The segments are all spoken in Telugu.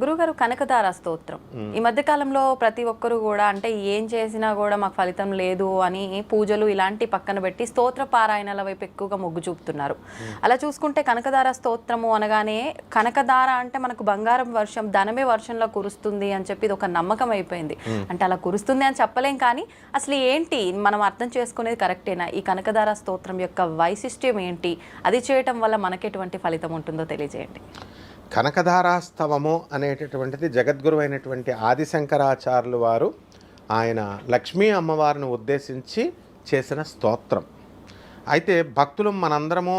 గురుగారు కనకదార స్తోత్రం. ఈ మధ్య కాలంలో ప్రతి ఒక్కరు కూడా అంటే ఏం చేసినా కూడా మాకు ఫలితం లేదు అని పూజలు ఇలాంటి పక్కన పెట్టి స్తోత్ర పారాయణల వైపు ఎక్కువగా మొగ్గు చూపుతున్నారు. అలా చూసుకుంటే కనకదార స్తోత్రము అనగానే కనకదార అంటే మనకు బంగారం వర్షం ధనమే వర్షంలో కురుస్తుంది అని చెప్పి ఇది ఒక నమ్మకం అయిపోయింది. అంటే అలా కురుస్తుంది అని చెప్పలేం కానీ అసలు ఏంటి? మనం అర్థం చేసుకునేది కరెక్టేనా? ఈ కనకదార స్తోత్రం యొక్క వైశిష్ట్యం ఏంటి? అది చేయటం వల్ల మనకెటువంటి ఫలితం ఉంటుందో తెలియజేయండి. కనకధారాస్తవము అనేటటువంటిది జగద్గురు అయినటువంటి ఆదిశంకరాచార్యులు వారు ఆయన లక్ష్మీ అమ్మవారిని ఉద్దేశించి చేసిన స్తోత్రం. అయితే భక్తులు మనందరము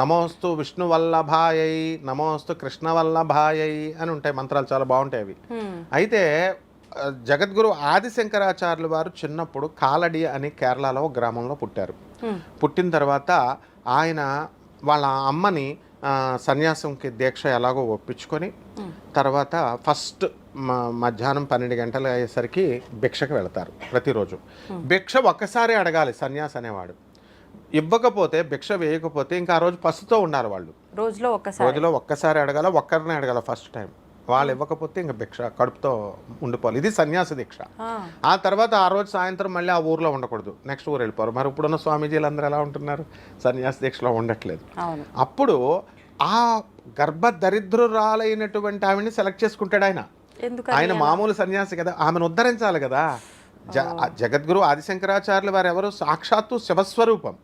నమోస్తు విష్ణు వల్లభాయై నమోస్తు కృష్ణ వల్లభాయై అని ఉంటాయి మంత్రాలు చాలా బాగుంటాయి అవి. అయితే జగద్గురు ఆదిశంకరాచార్యులు వారు చిన్నప్పుడు కాలడి అని కేరళలో గ్రామంలో పుట్టారు. పుట్టిన తర్వాత ఆయన వాళ్ళ అమ్మని సన్యాసంకి దీక్ష ఎలాగో ఒప్పించుకొని తర్వాత ఫస్ట్ మధ్యాహ్నం పన్నెండు గంటలు అయ్యేసరికి భిక్షకు వెళతారు ప్రతిరోజు. భిక్ష ఒక్కసారి అడగాలి సన్యాసి అనేవాడు. ఇవ్వకపోతే భిక్ష వేయకపోతే ఇంకా ఆ రోజు పసుతో ఉండాలి వాళ్ళు. రోజులో ఒక్కసారి. రోజులో ఒక్కసారి అడగాల ఒక్కరినే అడగాల ఫస్ట్ టైం. వాళ్ళు ఇవ్వకపోతే ఇంకా భిక్ష కడుపుతో ఉండిపోవాలి. ఇది సన్యాస దీక్ష. ఆ, తర్వాత ఆ రోజు సాయంత్రం మళ్ళీ ఆ ఊర్లో ఉండకూడదు. నెక్స్ట్ ఊరు వెళ్ళిపోరు మరి ఇప్పుడున్న స్వామీజీలు అందరూ ఎలా ఉంటున్నారు? సన్యాస దీక్షలో ఉండట్లేదు. అప్పుడు ఆ గర్భ దరిద్రురాలైనటువంటి ఆవిడని సెలెక్ట్ చేసుకుంటాడు ఆయన. ఆయన మామూలు సన్యాసి కదా ఆమెను ఉద్ధరించాలి కదా. జ జగద్గురు ఆదిశంకరాచార్యులు వారు ఎవరు? సాక్షాత్తు శివస్వరూపం.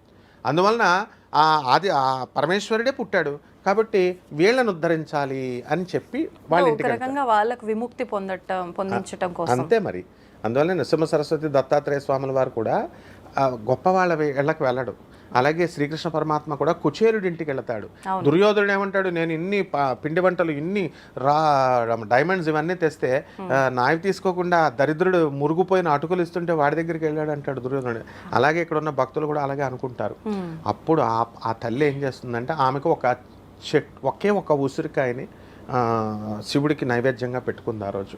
అందువలన ఆ ఆది ఆ పరమేశ్వరుడే పుట్టాడు. కాబట్టి వీళ్ళని ఉద్ధరించాలి అని చెప్పి వాళ్ళ వాళ్ళకు విముక్తి పొందటం పొందించటం కోసం. అంతే మరి. అందువల్ల నరసింహ సరస్వతి దత్తాత్రేయ స్వాముల వారు కూడా గొప్ప వాళ్ళ వే- ఇళ్ళకి వెళ్ళడు. అలాగే శ్రీకృష్ణ పరమాత్మ కూడా కుచేరుడి ఇంటికి వెళ్తాడు. దుర్యోధనుడు ఏమంటాడు నేను ఇన్ని పిండి వంటలు ఇన్ని రా డైమండ్స్ ఇవన్నీ తెస్తే నావి తీసుకోకుండా దరిద్రుడు మురుగుపోయిన అటుకులు ఇస్తుంటే వాడి దగ్గరికి వెళ్ళాడు అంటాడు దుర్యోధనుడు. అలాగే ఇక్కడ ఉన్న భక్తులు కూడా అలాగే అనుకుంటారు. అప్పుడు ఆ ఆ తల్లి ఏం చేస్తుందంటే ఆమెకు ఒక చెట్ ఒకే ఒక ఉసిరికాయని శివుడికి నైవేద్యంగా పెట్టుకుంది ఆ రోజు.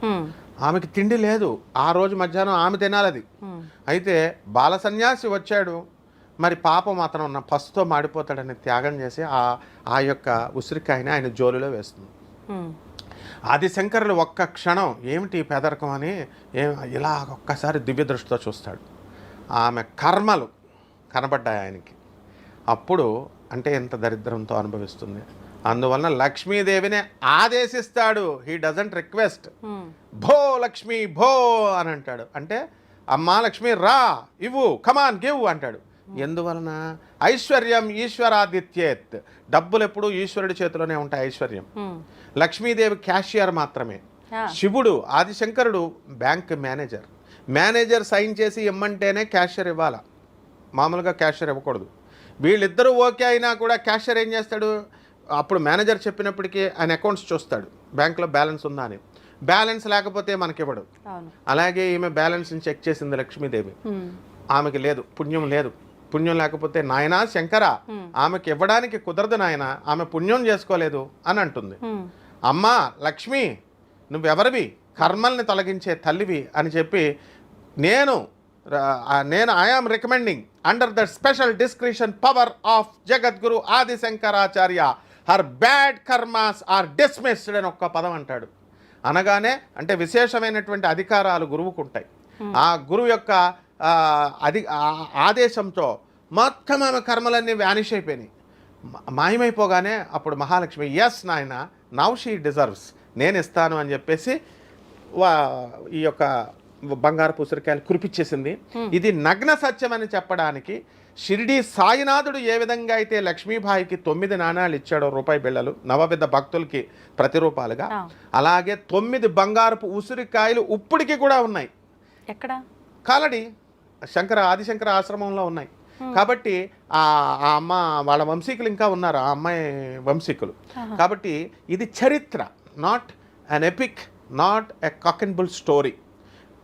ఆమెకి తిండి లేదు. ఆ రోజు మధ్యాహ్నం ఆమె తినాలి అది ఉమ్, అయితే బాల సన్యాసి వచ్చాడు. మరి పాపం అతను ఉన్న పసుతో మాడిపోతాడని త్యాగం చేసి ఆ ఆ యొక్క ఉసిరికాయని ఆయన జోలిలో వేస్తుంది. ఉమ్, ఆది శంకరులు ఒక్క క్షణం ఏమిటి పేదరికం అని ఏ ఇలా ఒక్కసారి దివ్య దృష్టితో చూస్తాడు. ఆమె కర్మలు కనబడ్డాయి ఆయనకి. అప్పుడు అంటే ఎంత దరిద్రంతో అనుభవిస్తుంది. అందువలన లక్ష్మీదేవిని ఆదేశిస్తాడు. హీ డజంట్ రిక్వెస్ట్ భో లక్ష్మి భో అని అంటాడు. అంటే అమ్మా లక్ష్మి రా ఇవ్వు కమాన్ గివ్ అంటాడు. ఎందువలన? ఐశ్వర్యం ఈశ్వరాదిత్యేత్. డబ్బులు ఎప్పుడు ఈశ్వరుడి చేతిలోనే ఉంటాయి ఐశ్వర్యం. లక్ష్మీదేవి క్యాషియర్ మాత్రమే. శివుడు ఆదిశంకరుడు బ్యాంక్ మేనేజర్. మేనేజర్ సైన్ చేసి ఇమ్మంటేనే క్యాషియర్ ఇవ్వాల. మామూలుగా క్యాషియర్ ఇవ్వకూడదు. వీళ్ళిద్దరూ ఓకే అయినా కూడా క్యాషియర్ ఏం చేస్తాడు? అప్పుడు మేనేజర్ చెప్పినప్పటికీ ఆయన అకౌంట్స్ చూస్తాడు. బ్యాంక్లో బ్యాలెన్స్ ఉందా అని. బ్యాలెన్స్ లేకపోతే మనకివ్వడు. అలాగే ఈమె బ్యాలెన్స్ని చెక్ చేసింది లక్ష్మీదేవి. ఆమెకి లేదు. పుణ్యం లేదు. పుణ్యం లేకపోతే నాయనా శంకర ఆమెకి ఇవ్వడానికి కుదరదు నాయన ఆమె పుణ్యం చేసుకోలేదు అని అంటుంది. అమ్మా లక్ష్మి నువ్వెవరివి? కర్మల్ని తొలగించే తల్లివి అని చెప్పి నేను నేను I am recommending under the special discretion power of Jagadguru Adi Shankaracharya her bad karmas are dismissed అని ఒక్క పదం అంటాడు. అనగానే అంటే విశేషమైనటువంటి అధికారాలు గురువుకు ఉంటాయి. ఆ గురువు యొక్క ఆ- ఆదేశంతో మొత్తం ఆమె కర్మలన్నీ వ్యానిష్ అయిపోయినాయి. మాయమైపోగానే అప్పుడు మహాలక్ష్మి ఎస్ నాయన నవ్ షీ డిజర్వ్స్ నేను ఇస్తాను అని చెప్పేసి ఈ యొక్క బంగారు పుసరికాయలు కురిపించేసింది ఇది నగ్న సత్యం అని చెప్పడానికి షిరిడి సాయినాథుడు ఏ విధంగా అయితే లక్ష్మీబాయికి తొమ్మిది నాణాలు ఇచ్చాడో రూపాయి బిళ్ళలు నవవిధ భక్తులకి ప్రతిరూపాలుగా. అలాగే తొమ్మిది బంగారపు ఉసిరికాయలు ఇప్పటికి కూడా ఉన్నాయి. ఎక్కడ? కాలడి. శంకర ఆదిశంకర ఆశ్రమంలో ఉన్నాయి. కాబట్టి ఆ ఆ అమ్మ వాళ్ళ వంశీకులు ఇంకా ఉన్నారు ఆ అమ్మాయి వంశీకులు. కాబట్టి ఇది చరిత్ర not an epic not a cock and bull story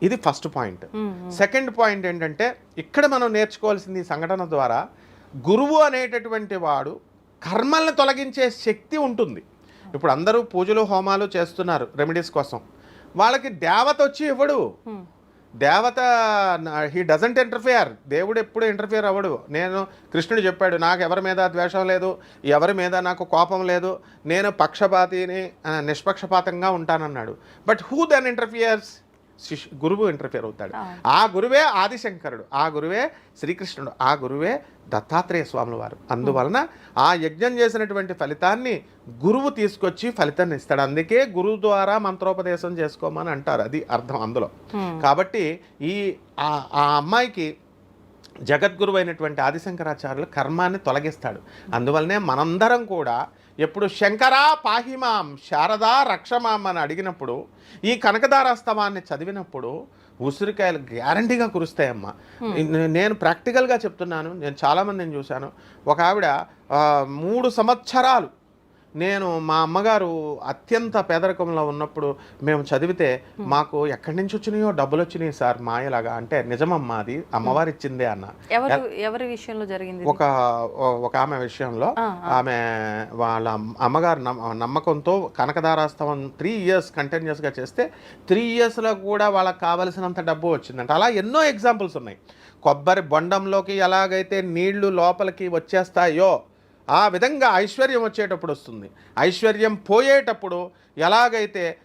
ఇది ఫస్ట్ పాయింట్ సెకండ్ పాయింట్ ఏంటంటే ఇక్కడ మనం నేర్చుకోవాల్సింది ఈ సంఘటన ద్వారా గురువు అనేటటువంటి వాడు కర్మల్ని తొలగించే శక్తి ఉంటుంది. ఇప్పుడు అందరూ పూజలు హోమాలు చేస్తున్నారు రెమెడీస్ కోసం. వాళ్ళకి దేవత వచ్చి ఇవ్వడు. దేవత హీ డజంట్ ఇంటర్ఫియర్ దేవుడు ఎప్పుడు ఇంటర్ఫియర్ అవ్వడు. నేను కృష్ణుడు చెప్పాడు నాకు ఎవరి మీద ద్వేషం లేదు ఎవరి మీద నాకు కోపం లేదు నేను పక్షపాతిని నిష్పక్షపాతంగా ఉంటానన్నాడు. బట్ హూ దెన్ ఇంటర్ఫియర్స్ శిష్యు గురువు ఇంటర్ఫియర్ అవుతాడు. ఆ గురువే ఆదిశంకరుడు ఆ గురువే శ్రీకృష్ణుడు ఆ గురువే దత్తాత్రేయ స్వాముల వారు అందువలన ఆ యజ్ఞం చేసినటువంటి ఫలితాన్ని గురువు తీసుకొచ్చి ఫలితాన్ని ఇస్తాడు. అందుకే గురువు ద్వారా మంత్రోపదేశం చేసుకోమని అంటారు. అది అర్థం అందులో. కాబట్టి ఈ ఆ ఆ అమ్మాయికి జగద్గురు అయినటువంటి ఆదిశంకరాచార్యులు కర్మాన్ని తొలగిస్తాడు. అందువల్లనే మనందరం కూడా ఎప్పుడు శంకరా పాహిమాం శారదా రక్షమాం అని అడిగినప్పుడు ఈ కనకదారాస్తవాన్ని చదివినప్పుడు ఉసిరికాయలు గ్యారంటీగా కురుస్తాయమ్మా. నేను ప్రాక్టికల్గా చెప్తున్నాను నేను చాలామందిని చూశాను. ఒక ఆవిడ మూడు సంవత్సరాలు నేను మా అమ్మగారు అత్యంత పేదరికంలో ఉన్నప్పుడు మేము చదివితే మాకు ఎక్కడి నుంచి వచ్చినాయో డబ్బులు వచ్చినాయి సార్ మాయలాగా. అంటే నిజమమ్మా అది అమ్మవారు ఇచ్చిందే అన్న. ఎవరు ఎవరి విషయంలో జరిగింది? ఒక ఒక ఆమె విషయంలో ఆమె వాళ్ళ అమ్మ- అమ్మగారు నమ్మ- నమ్మకంతో కనకదారాస్తవం త్రీ ఇయర్స్ కంటిన్యూస్గా చేస్తే త్రీ ఇయర్స్లో కూడా వాళ్ళకి కావలసినంత డబ్బు వచ్చిందంట. అలా ఎన్నో ఎగ్జాంపుల్స్ ఉన్నాయి. కొబ్బరి బొండంలోకి ఎలాగైతే నీళ్ళు లోపలికి వచ్చేస్తాయో ఆ విధంగా ఐశ్వర్యం వచ్చేటప్పుడు వస్తుంది. ఐశ్వర్యం పోయేటప్పుడు ఎలాగైతే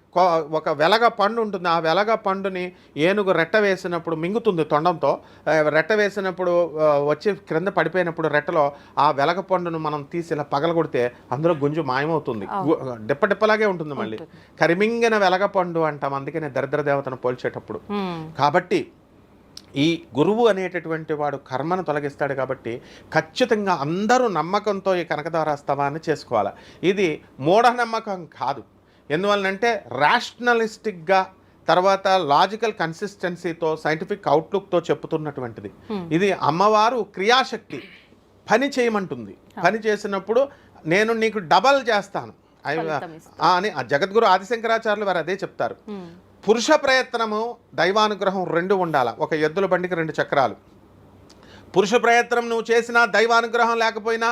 ఒక వెలగ పండు ఉంటుంది ఆ వెలగ పండుని ఏనుగు రెట్ట వేసినప్పుడు మింగుతుంది తొండంతో. రెట్ట వేసినప్పుడు వచ్చి క్రింద పడిపోయినప్పుడు రెట్టలో ఆ వెలగ పండును మనం తీసి ఇలా పగలగొడితే అందులో గుంజు మాయమవుతుంది. గు- డిప్ప డిప్పలాగే ఉంటుంది మళ్ళీ. కరిమింగిన వెలగ పండు అంటాం అందుకనే దరిద్ర దేవతను పోల్చేటప్పుడు. కాబట్టి ఈ గురువు అనేటటువంటి వాడు కర్మను తొలగిస్తాడు కాబట్టి ఖచ్చితంగా అందరూ నమ్మకంతో ఈ కనకదారాస్తవాన్ని చేసుకోవాలి. ఇది మూఢనమ్మకం కాదు. ఎందువలనంటే రేషనలిస్టిక్గా తర్వాత లాజికల్ కన్సిస్టెన్సీతో సైంటిఫిక్ అవుట్లుక్తో చెప్పుతున్నటువంటిది ఇది అమ్మవారు క్రియాశక్తి పని చేయమంటుంది. పని చేసినప్పుడు నేను నీకు డబల్ చేస్తాను. అని ఆ జగద్గురు ఆదిశంకరాచార్యులు వారు అదే చెప్తారు. పురుష ప్రయత్నము దైవానుగ్రహం రెండు ఉండాల. ఒక ఎద్దుల బండికి రెండు చక్రాలు. పురుష ప్రయత్నం నువ్వు చేసినా దైవానుగ్రహం లేకపోయినా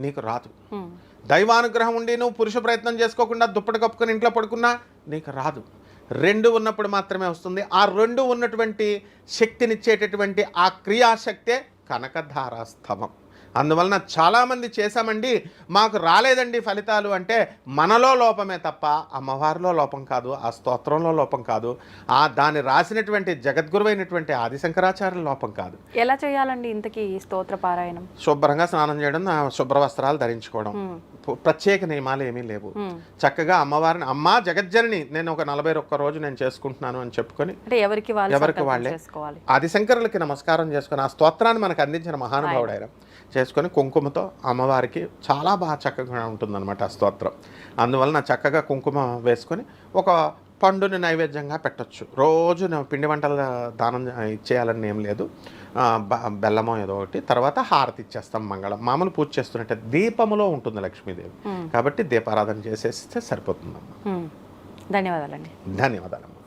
నీకు రాదు. దైవానుగ్రహం ఉండి నువ్వు పురుష ప్రయత్నం చేసుకోకుండా దుప్పటి కప్పుకొని ఇంట్లో పడుకున్నా నీకు రాదు. రెండు ఉన్నప్పుడు మాత్రమే వస్తుంది. ఆ రెండు ఉన్నటువంటి శక్తినిచ్చేటటువంటి ఆ క్రియాశక్తే కనకధారాస్తవం. అందువలన చాలామంది చేశామండి మాకు రాలేదండి ఫలితాలు అంటే మనలో లోపమే తప్ప అమ్మవారిలో లోపం కాదు ఆ స్తోత్రంలో లోపం కాదు ఆ దాన్ని రాసినటువంటి జగద్గురువైనటువంటి ఆదిశంకరాచార్యుల లోపం కాదు. ఎలా చేయాలండి ఇంతకీ స్తోత్ర పారాయణం? శుభ్రంగా స్నానం చేయడం శుభ్ర వస్త్రాలు ధరించుకోవడం. ప్రత్యేక నియమాలు ఏమీ లేవు. చక్కగా అమ్మవారిని అమ్మా జగజ్జనని నేను ఒక నలభై ఒక్క రోజు నేను చేసుకుంటున్నాను అని చెప్పుకొని ఎవరికి వాళ్ళు ఎవరికి వాళ్ళే. చేసుకోవాలి? ఆదిశంకరులకి నమస్కారం చేసుకొని ఆ స్తోత్రాన్ని మనకు అందించిన మహానుభావుడు ఆయన. చేసుకొని కుంకుమతో అమ్మవారికి చాలా బాగా చక్కగా ఉంటుందన్నమాట ఆ స్తోత్రం. అందువలన చక్కగా కుంకుమ వేసుకొని ఒక పండుని నైవేద్యంగా పెట్టొచ్చు. రోజు పిండి వంటల దానం ఇచ్చేయాలని ఏం లేదు. బెల్లమో ఏదో ఒకటి తర్వాత హారతి ఇచ్చేస్తాం మంగళం. మామూలు పూజ చేస్తున్నట్టే దీపములో ఉంటుంది లక్ష్మీదేవి. కాబట్టి దీపారాధన చేసేస్తే సరిపోతుందమ్మా. ధన్యవాదాలండి. ధన్యవాదాలమ్మా.